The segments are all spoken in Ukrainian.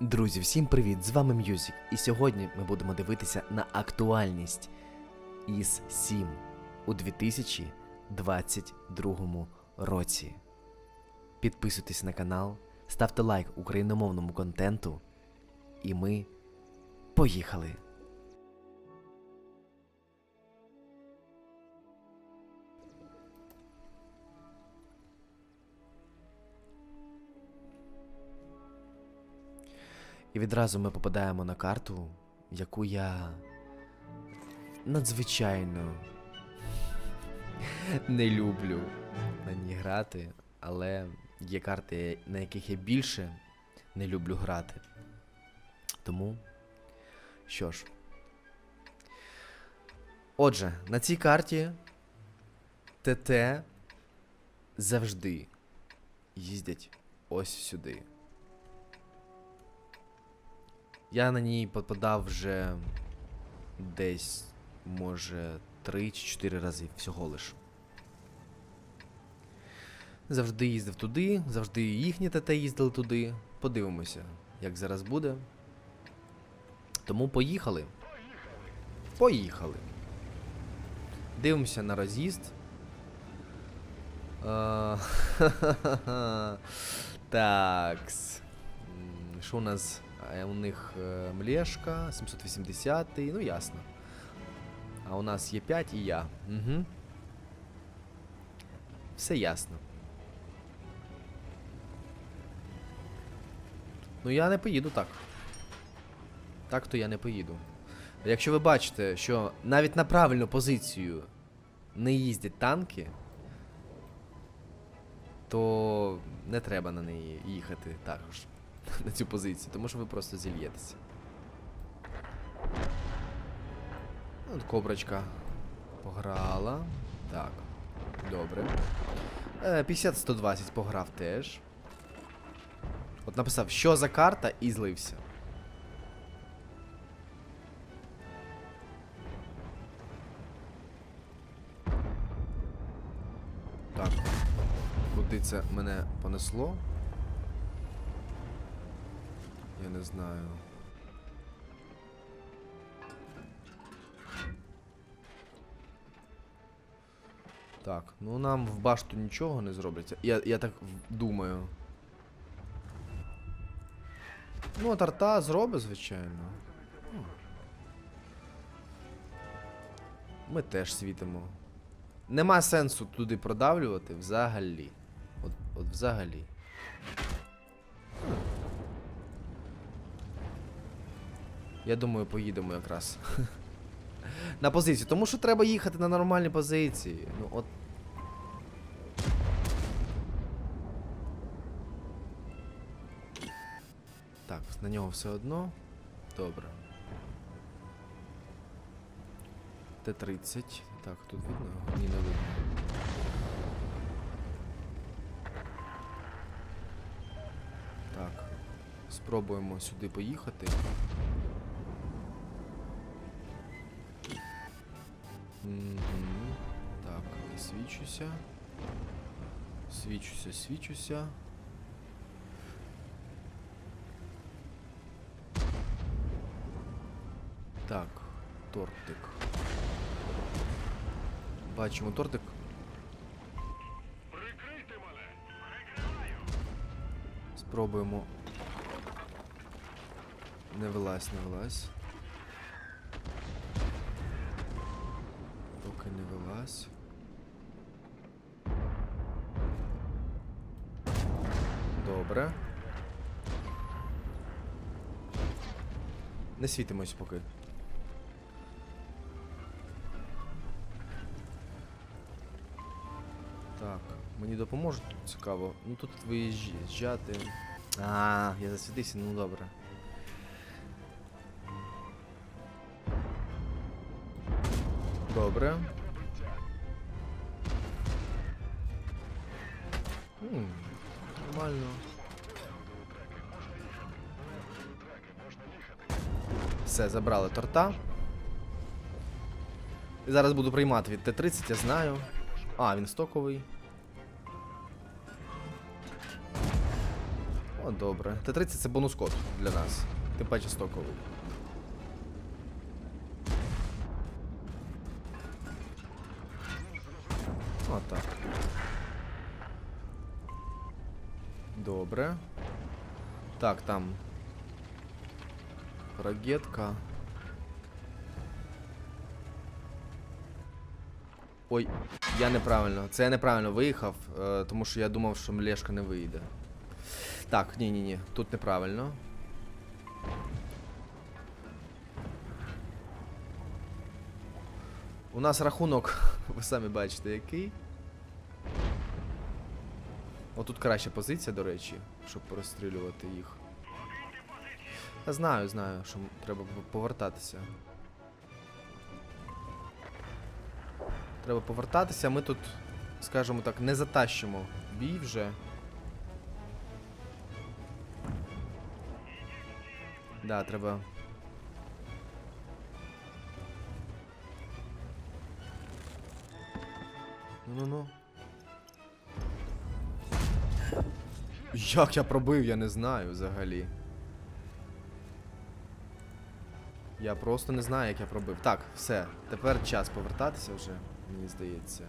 Друзі, всім привіт! З вами Мюзік. І сьогодні ми будемо дивитися на актуальність із 7 у 2022 році. Підписуйтесь на канал, ставте лайк україномовному контенту. І ми поїхали! І відразу ми попадаємо на карту, яку я надзвичайно не люблю на ній грати, але є карти, на яких я більше не люблю грати. Тому, що ж. Отже, на цій карті ТТ завжди їздять ось сюди. Я на ній попадав вже десь, може, 3 чи 4 рази всього лиш. Завжди їздив туди, завжди їхні ТТ їздили туди. Подивимося, як зараз буде. Тому поїхали. Поїхали. Дивимося на роз'їзд. Такс. Що у нас? Е, У них е, млешка, 780, ну ясно. А у нас є 5 і я. Угу. Все ясно. Ну я не поїду так. Так то я не поїду. Якщо ви бачите, що навіть на правильну позицію не їздять танки, то не треба на неї їхати також. На цю позицію, тому що ви просто зільєтеся. От кобрачка пограла. Так. Добре. Е, 50-120 пограв теж. От написав, що за карта, і злився. Так. Куди це мене понесло? Я не знаю. Так, ну нам в башту нічого не зробляться. Я, я так думаю. Ну, от арта зробить, звичайно. Ми теж світимо. Нема сенсу туди продавлювати взагалі. От, от взагалі. Я думаю, поїдемо якраз. на позицію. Тому що треба їхати на нормальні позиції. Ну от. Так, на нього все одно. Добре. Т-30. Так, тут видно? Ні, не видно. Так. Спробуємо сюди поїхати. Мгм. Так, свічуся. Свічуся, свічуся. Так, тортик. Бачимо тортик. Прикрийте мене! Прикриваю! Спробуємо. Не вилазь, не вилазь. Поки не вилазь. Добре. Не світимось поки. Так, мені допоможуть цікаво. Ну тут виїжджати. А, я засвітився, ну добре. Добре. М, Нормально. Все, забрали торта. І зараз буду приймати від Т-30, я знаю. А, він стоковий. От добре. Т-30 це бонус код для нас. Тим паче стоковий. Отак. Добре. Так, там. Ракетка. Ой, я неправильно. Це я неправильно виїхав, е, тому що я думав, що млешка не вийде. Так, ні, ні, тут неправильно. У нас рахунок, ви самі бачите, який. Отут краща позиція, до речі, щоб розстрілювати їх. Знаю, знаю, що треба повертатися. Треба повертатися, ми тут, скажімо так, не затащимо бій вже. Да, треба. Ну-ну-ну. Як я пробив, я не знаю взагалі. Я просто не знаю, як я пробив. Так, все. Тепер час повертатися вже, мені здається.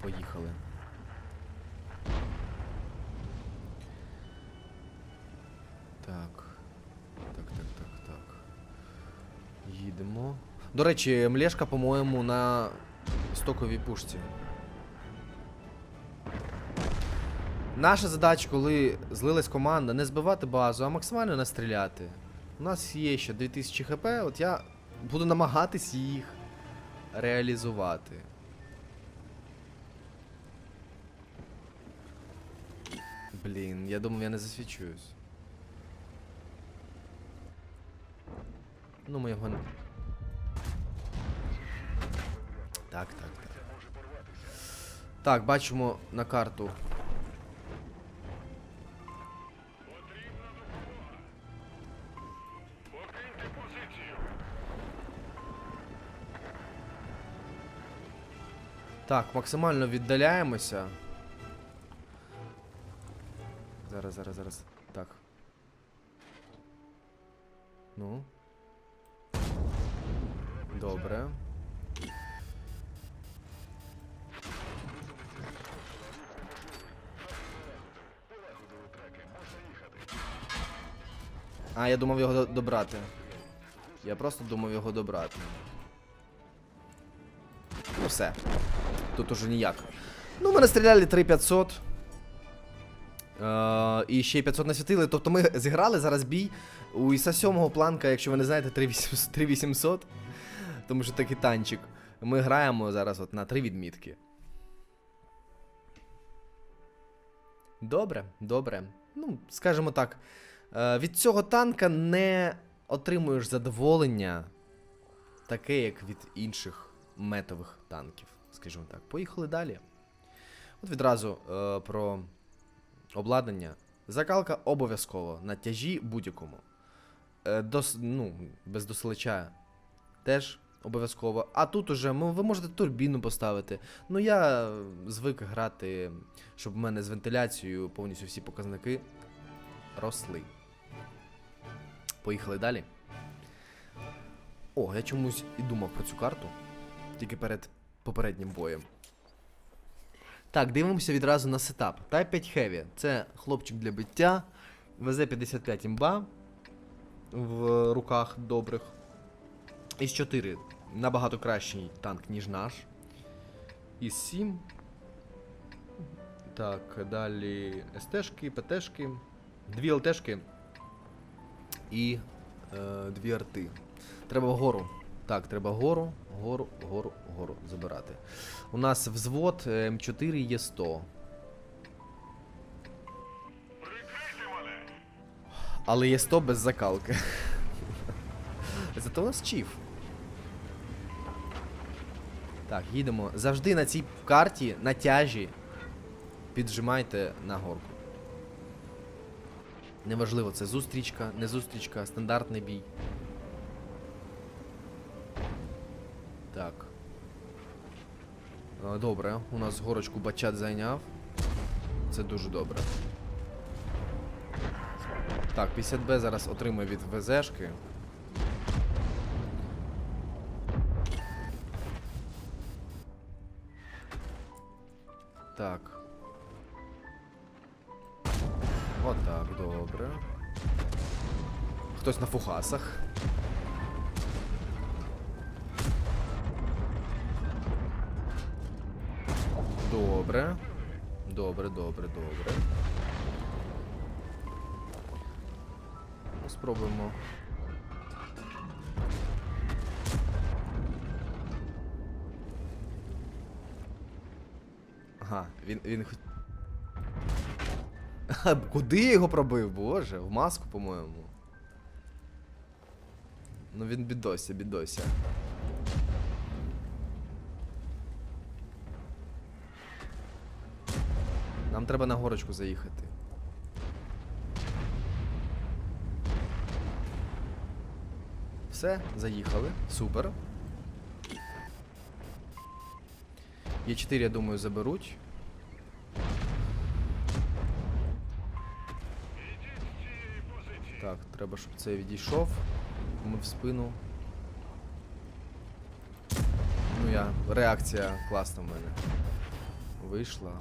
Поїхали. Так. Так, так, так, так. Їдемо. До речі, млешка, по-моєму, на стоковій пушці. Наша задача, коли злилась команда, не збивати базу, а максимально настріляти. У нас є ще 2000 хп, от я буду намагатись їх реалізувати. Блін, я думав, я не засвічуюсь. Ну, ми його не. Так, так, так. Так, бачимо на карту. Так, максимально віддаляємося. Зараз, зараз, зараз. Так. Ну. Добре. А, я думав його добрати. Я просто думав його добрати. Ну все. Тут уже ніяк. Ну, ми настріляли 3500. Е, і ще й 500 насвітили. Тобто ми зіграли зараз бій у Іса 7 планка, якщо ви не знаєте, 3800. 3800. Тому що такий танчик. Ми граємо зараз от на 3 відмітки. Добре, добре. Ну, скажімо так. Е, від цього танка не отримуєш задоволення, таке, як від інших метових танків, скажімо так. Поїхали далі. От відразу е, про обладнання. Закалка обов'язково на тяжі будь-якому. Е, дос, ну, без досилача теж обов'язково. А тут уже ну, ви можете турбіну поставити. Ну я звик грати, щоб в мене з вентиляцією повністю всі показники росли. Поїхали далі. О, я чомусь і думав про цю карту. Тільки перед попереднім боєм. Так, дивимося відразу на сетап. Type 5 Heavy. Це хлопчик для биття. ВЗ-55 імба в руках добрих. Із 4 набагато кращий танк, ніж наш. Із 7. Так, далі СТшки, ПТшки, дві ЛТшки і е, дві арти. Треба вгору. Так, треба гору, гору, гору, гору забирати. У нас взвод е, М4 є 100. Але є 100 без закалки. Зато у нас чіф. Так, їдемо. Завжди на цій карті, на тяжі, піджимайте на горку. Неважливо, це зустрічка, не зустрічка, стандартний бій. Так. Е, Добре, у нас горочку бачат зайняв. Це дуже добре. Так, 50Б зараз отримує від ВЗшки. Так. Отак, добре. Хтось на фугасах. Добре. Добре, добре, добре. Спробуємо. Ага, він. він хоч. Куди його пробив, боже? В маску, по-моєму. Ну він бідося, бідося. Нам треба на горочку заїхати. Все, заїхали. Супер. Є 4, я думаю, заберуть. Так, треба, щоб це відійшов. Ми в спину. Ну я. Реакція класна в мене. Вийшла.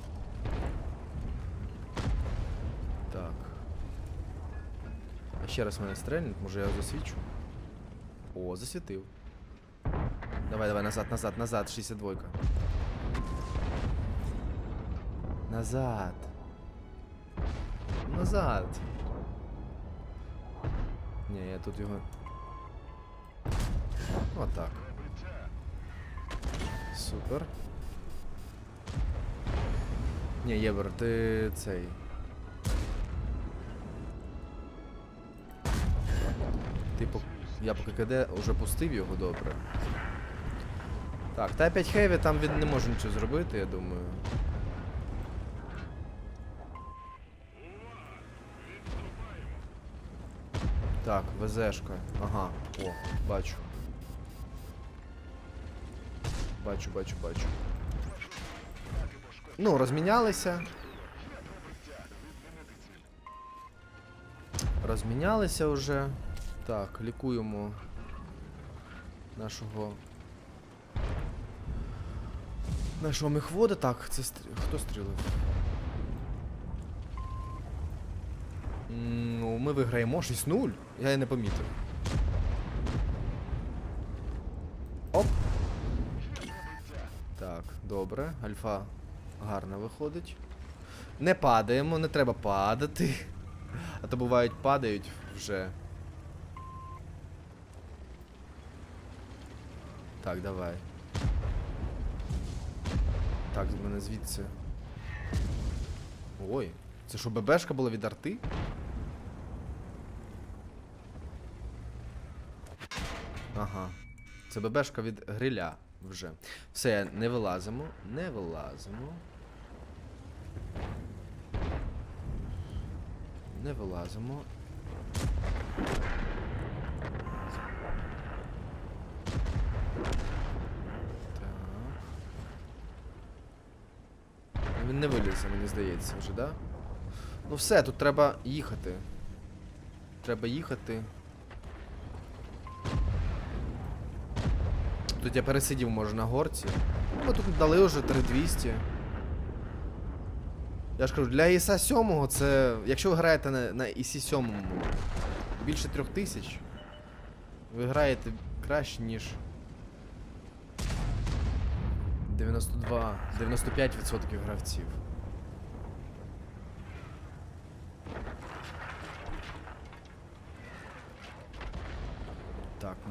Так. А ще раз мене стрельнуть, може я засвічу? О, засвітив. Давай, давай, назад, назад, назад, 62. Назад. Назад. Ні, я тут його. Отак. Супер. Ні, Єбер, ти цей. Типу, я по ККД вже пустив його добре. Так, та 5 хеві там він не може нічого зробити, я думаю. Так, ВЗшка. Ага, о, бачу. Бачу, бачу, бачу. Ну, розмінялися. Розмінялися вже. Так, лікуємо нашого. Нашого мехвода. Так, це стрі... хто стрілив? Ну, ми виграємо 6-0. Я і не помітив. Оп. Так, добре. Альфа гарно виходить. Не падаємо, не треба падати. А то бувають падають вже. Так, давай. Так, з мене звідси. Ой, це що, ББшка була від арти? Ага. Це ББшка від гриля вже. Все, не вилазимо. Не вилазимо. Не вилазимо. Так. Він не вилізе, здається, вже, да? Ну все, тут треба їхати. Треба їхати. Тут я пересидів, може, на горці. Ми тут дали вже 3200. Я ж кажу, для ІСа 7 це. Якщо ви граєте на, на ІСі 7 більше 3000, ви граєте краще, ніж 92, 95% гравців.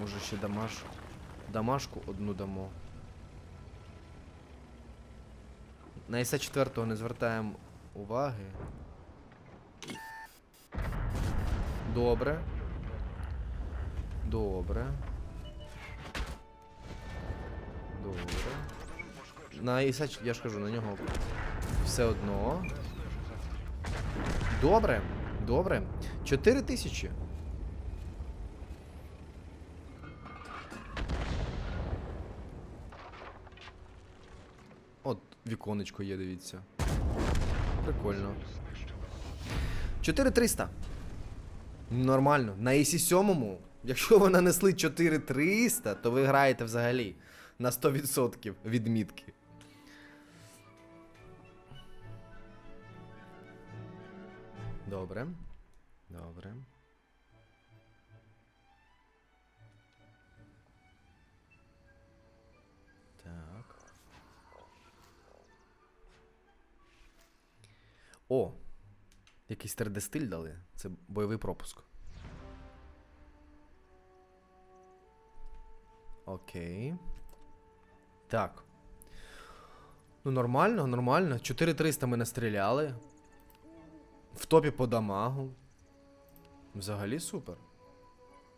Може ще дамаш. Дамашку одну дамо. На ІСа 4 не звертаємо уваги. Добре. Добре. Добре. На ІСа, ч- я ж кажу, на нього все одно. Добре. Добре. 4 тисячі. От віконечко є, дивіться. прикольно. 4300. Нормально. На AC 7, якщо ви нанесли 4300, то ви граєте взагалі на 100% відмітки. Добре. Добре. О! Якийсь 3D-стиль дали. Це бойовий пропуск. Окей. Так. Ну, нормально, нормально. 4300 ми настріляли. В топі по дамагу. Взагалі супер.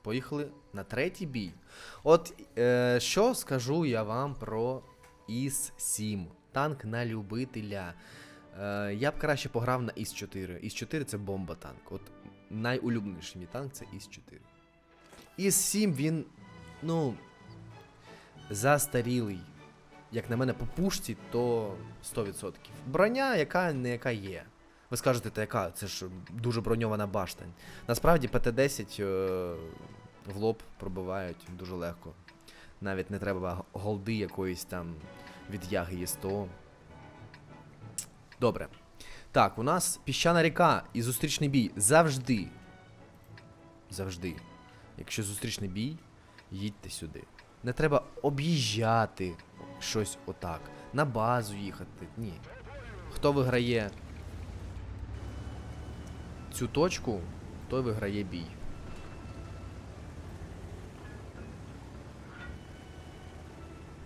Поїхали на третій бій. От е, що скажу я вам про ІС-7. Танк на любителя. Е, я б краще пограв на ІС-4. ІС-4 це бомба танк. От найулюбленіший мій танк це ІС-4. ІС-7 він, ну. Застарілий. Як на мене, по пушці, то 100%. Броня, яка не яка є. Ви скажете, та яка? Це ж дуже броньована башта. Насправді ПТ-10 е, в лоб пробивають дуже легко. Навіть не треба голди якоїсь там від яги є 100. Добре. Так, у нас піщана ріка і зустрічний бій. Завжди. Завжди. Якщо зустрічний бій, їдьте сюди. Не треба об'їжджати щось отак. На базу їхати. Ні. Хто виграє цю точку, той виграє бій.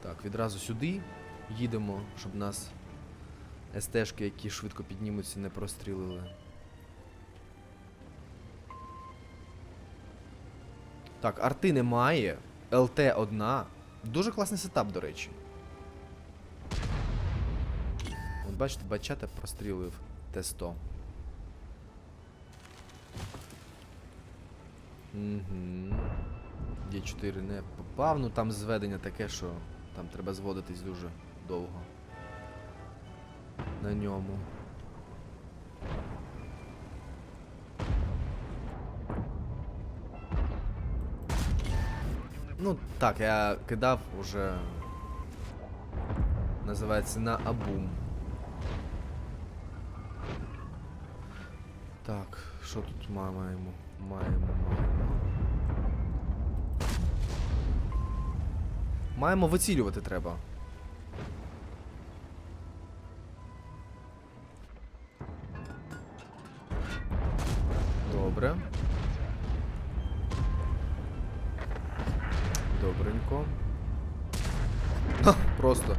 Так, відразу сюди їдемо, щоб нас СТшки, які швидко піднімуться, не прострілили. Так, арти немає. ЛТ одна. Дуже класний сетап, до речі. От бачите, бачата прострілив Т-100. Угу. Є4 не попав, ну там зведення таке, що там треба зводитись дуже довго. На ньому. Ну, так, я кидав уже. Називається на абум. Так, що тут маємо? Маємо, маємо. Маємо вицілювати треба. Добре. Добренько. Ха, просто.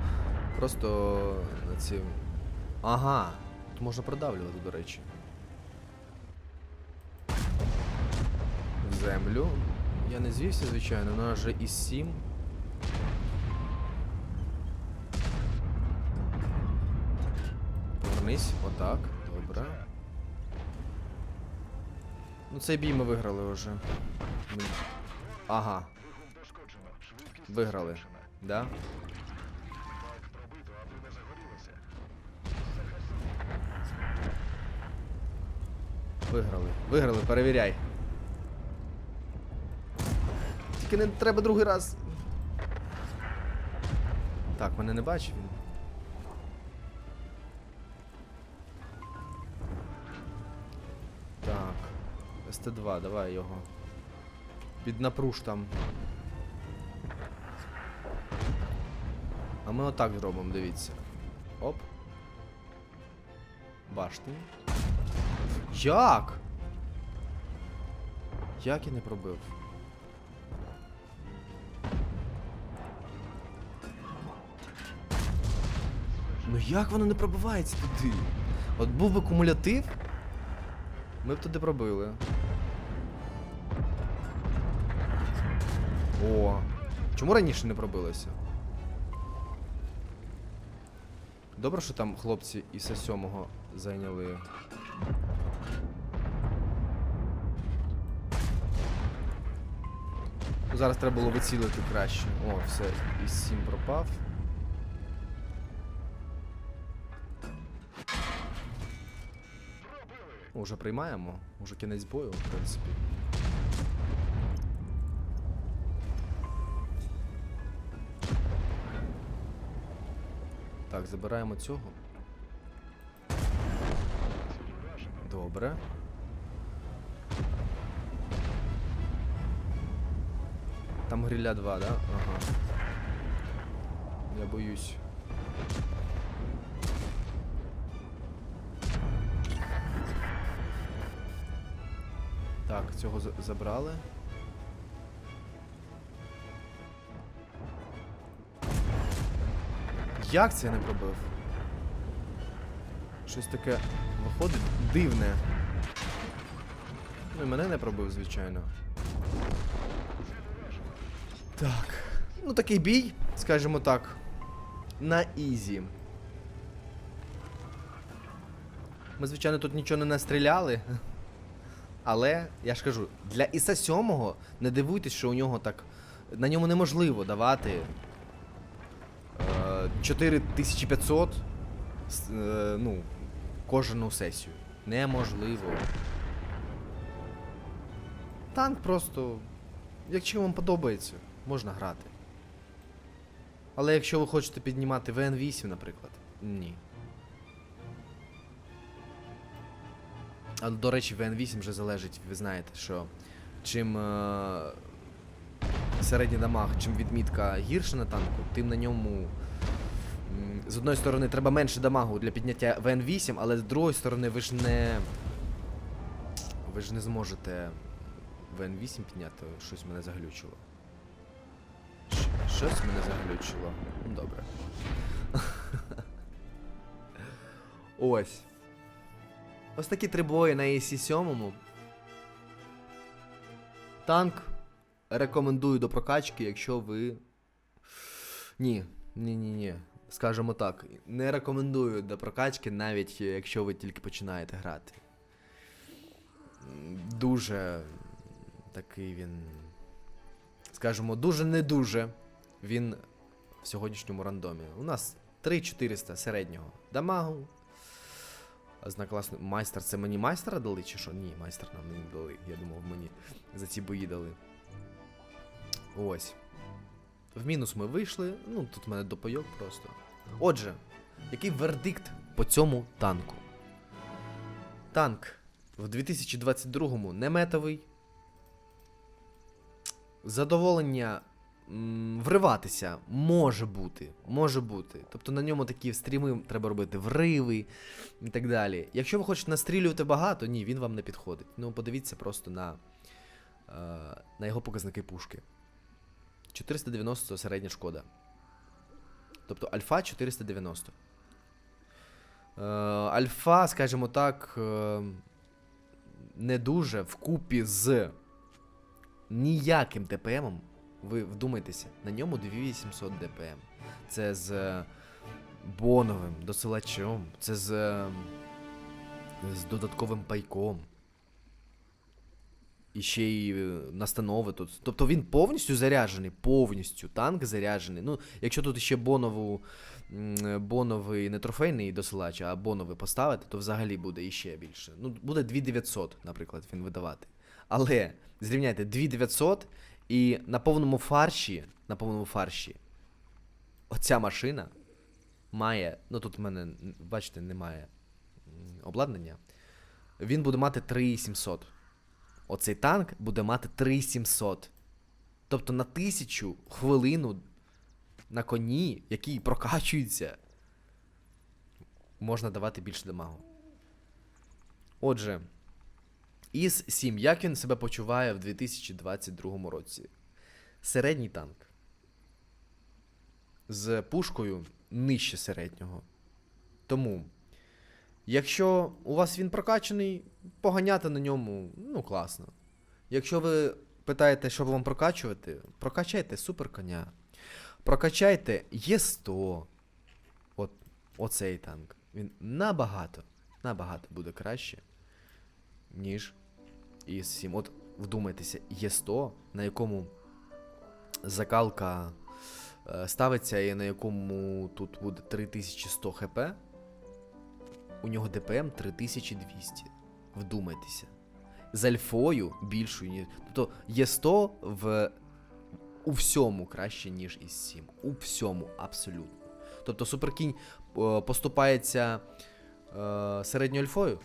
Просто на ці. Ага. Тут можна продавлювати, до речі. Землю. Я не звівся, звичайно, але нас же із 7. Повернись, отак, Ну цей бій ми виграли вже. Ага. Виграли. Да? Виграли. Виграли, перевіряй. Тільки не треба другий раз. Так, мене не бачив він. СТ2, давай його. Піднапруж там. А ми отак зробимо, дивіться. Оп. Башти. Як? Як я не пробив? Ну як воно не пробивається туди? От був би кумулятив, ми б туди пробили. О. Чому раніше не пробилося? Добре, що там хлопці із сьомого зайняли. Зараз треба було вицілити краще. О, все, із 7 пропав. Уже приймаємо, уже кінець бою, в принципі. Так, забираємо цього. Добре. Там гриля 2, да? Ага. Я боюсь. Так, цього забрали. Як це я не пробив? Щось таке виходить дивне. Ну і мене не пробив, звичайно. Так. Ну такий бій, скажімо так. На ізі. Ми, звичайно, тут нічого не настріляли. Але, я ж кажу, для Іса 7 не дивуйтесь, що у нього так. На ньому неможливо давати 4500 е, ну, кожну сесію. Неможливо. Танк просто. Якщо вам подобається, можна грати. Але якщо ви хочете піднімати ВН8, наприклад, ні. А до речі, ВН8 вже залежить, ви знаєте, що чим е- середній дамаг, чим відмітка гірша на танку, тим на ньому. З одної сторони, треба менше дамагу для підняття ВН8, але з другої сторони, ви ж не. Ви ж не зможете ВН8 підняти, щось мене заглючило. Щось мене заглючило. Ну, Добре. Ось. Ось такі три бої на ac 7 Танк рекомендую до прокачки, якщо ви. Ні, ні, Скажемо так, не рекомендую до прокачки, навіть якщо ви тільки починаєте грати. Дуже такий він. Скажімо, дуже не дуже він в сьогоднішньому рандомі. У нас 3400 середнього дамагу. Знак класний майстер. Це мені майстера дали чи що? Ні, майстер нам не дали. Я думав, мені за ці бої дали. Ось. В мінус ми вийшли. Ну, тут в мене допайок просто. Отже, який вердикт по цьому танку? Танк в 2022-му не метовий. Задоволення м, вриватися може бути. Може бути. Тобто на ньому такі стріми треба робити вриви і так далі. Якщо ви хочете настрілювати багато, ні, він вам не підходить. Ну, подивіться просто на, е, на його показники пушки. 490 середня шкода. Тобто альфа 490. Е, альфа, скажімо так, е, не дуже вкупі з ніяким ДПМом. Ви вдумайтеся, на ньому 2800 ДПМ. Це з е, боновим досилачом, це з, з додатковим пайком. І ще й е, настанови тут. Тобто він повністю заряджений, повністю танк заряджений. Ну, якщо тут ще бонову, боновий не трофейний досилач, а боновий поставити, то взагалі буде іще більше. Ну, буде 2900, наприклад, він видавати. Але зрівняйте 2900 і на повному фарші, на повному фарші, оця машина має. Ну тут в мене, бачите, немає обладнання. Він буде мати 3700. Оцей танк буде мати 3700. Тобто на тисячу хвилину на коні, який прокачується, можна давати більше дамагу. Отже, із 7. Як він себе почуває в 2022 році? Середній танк. З пушкою нижче середнього. Тому, якщо у вас він прокачаний, поганяти на ньому, ну, класно. Якщо ви питаєте, що вам прокачувати, прокачайте супер коня. Прокачайте Є100. От, оцей танк. Він набагато, набагато буде краще, ніж із 7. От вдумайтеся, Є100, на якому закалка е, ставиться і на якому тут буде 3100 хп. У нього ДПМ 3200. Вдумайтеся. З альфою більшою, ніж. Тобто є 100 в у всьому краще, ніж із 7. У всьому, абсолютно. Тобто суперкінь е, поступається е, середньою альфою,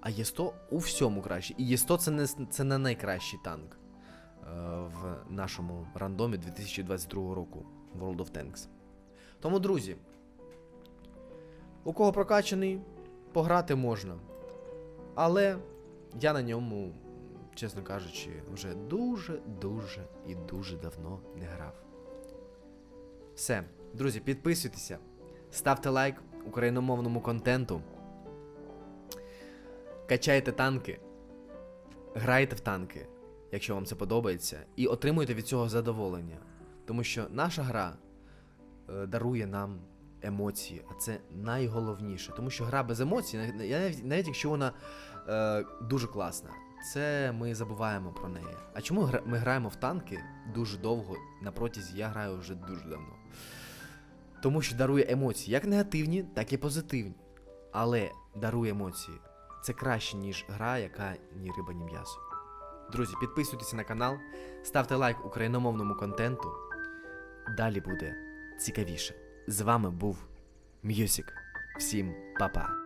а є 100 у всьому краще. І є 100 це не, це не найкращий танк е, в нашому рандомі 2022 року World of Tanks. Тому, друзі, у кого прокачаний, пограти можна. Але я на ньому, чесно кажучи, вже дуже-дуже і дуже давно не грав. Все, друзі, підписуйтеся, ставте лайк україномовному контенту. Качайте танки, грайте в танки, якщо вам це подобається, і отримуйте від цього задоволення. Тому що наша гра е, дарує нам емоції, а це найголовніше. Тому що гра без емоцій, навіть, навіть якщо вона е, дуже класна, це ми забуваємо про неї. А чому ми граємо в танки дуже довго на протязі? Я граю вже дуже давно. Тому що дарує емоції, як негативні, так і позитивні. Але дарує емоції. Це краще, ніж гра, яка ні риба, ні м'ясо. Друзі, підписуйтесь на канал, ставте лайк україномовному контенту. Далі буде цікавіше. З вами був М'юсік. Всім па-па.